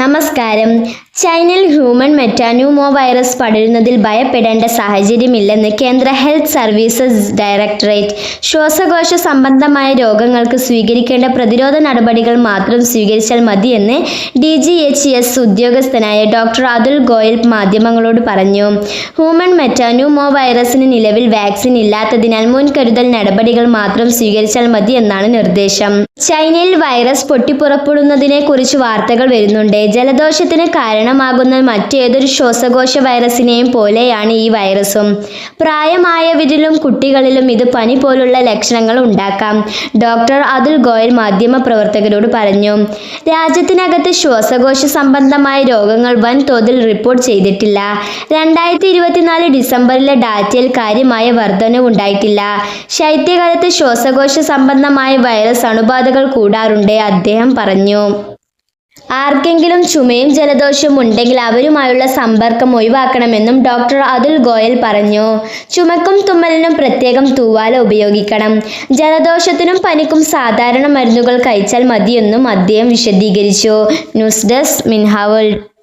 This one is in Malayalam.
നമസ്കാരം. ചൈനയിൽ ഹ്യൂമൻ മെറ്റാന്യൂമോ വൈറസ് പടരുന്നതിൽ ഭയപ്പെടേണ്ട സാഹചര്യമില്ലെന്ന് കേന്ദ്ര ഹെൽത്ത് സർവീസസ് ഡയറക്ടറേറ്റ്. ശ്വാസകോശ സംബന്ധമായ രോഗങ്ങൾക്ക് സ്വീകരിക്കേണ്ട പ്രതിരോധ നടപടികൾ മാത്രം സ്വീകരിച്ചാൽ മതിയെന്ന് ഡി ജി എച്ച് എസ് ഉദ്യോഗസ്ഥനായ ഡോക്ടർ അതുൽ ഗോയൽ മാധ്യമങ്ങളോട് പറഞ്ഞു. ഹ്യൂമൻ മെറ്റാന്യൂമോ വൈറസിന് നിലവിൽ വാക്സിൻ ഇല്ലാത്തതിനാൽ മുൻകരുതൽ നടപടികൾ മാത്രം സ്വീകരിച്ചാൽ മതിയെന്നാണ് നിർദ്ദേശം. ചൈനയിൽ വൈറസ് പൊട്ടിപ്പുറപ്പെടുന്നതിനെക്കുറിച്ച് വാർത്തകൾ വരുന്നുണ്ട്. ജലദോഷത്തിന് കാരണമാകുന്ന മറ്റേതൊരു ശ്വാസകോശ വൈറസിനെയും പോലെയാണ് ഈ വൈറസും. പ്രായമായവരിലും കുട്ടികളിലും ഇത് പനി പോലുള്ള ലക്ഷണങ്ങൾ ഉണ്ടാക്കാം. ഡോക്ടർ അതുൽ ഗോയൽ മാധ്യമ പ്രവർത്തകരോട് പറഞ്ഞു രാജ്യത്തിനകത്ത് ശ്വാസകോശ സംബന്ധമായ രോഗങ്ങൾ വൻതോതിൽ റിപ്പോർട്ട് ചെയ്തിട്ടില്ല. രണ്ടായിരത്തി ഇരുപത്തിനാല് ഡിസംബറിലെ ഡാറ്റയിൽ കാര്യമായ വർധനവുണ്ടായിട്ടില്ല ശൈത്യകാലത്ത് ശ്വാസകോശ സംബന്ധമായ വൈറസ് അണുബാധകൾ കൂടാറുണ്ട് അദ്ദേഹം പറഞ്ഞു. ആർക്കെങ്കിലും ചുമയും ജലദോഷവും ഉണ്ടെങ്കിൽ അവരുമായുള്ള സമ്പർക്കം ഒഴിവാക്കണമെന്നും ഡോക്ടർ അതുൽ ഗോയൽ പറഞ്ഞു. ചുമക്കും തുമ്മലിനും പ്രത്യേകം തൂവാല ഉപയോഗിക്കണം. ജലദോഷത്തിനും പനിക്കും സാധാരണ മരുന്നുകൾ കഴിച്ചാൽ മതിയെന്നും അദ്ദേഹം വിശദീകരിച്ചു. News desk Minha world.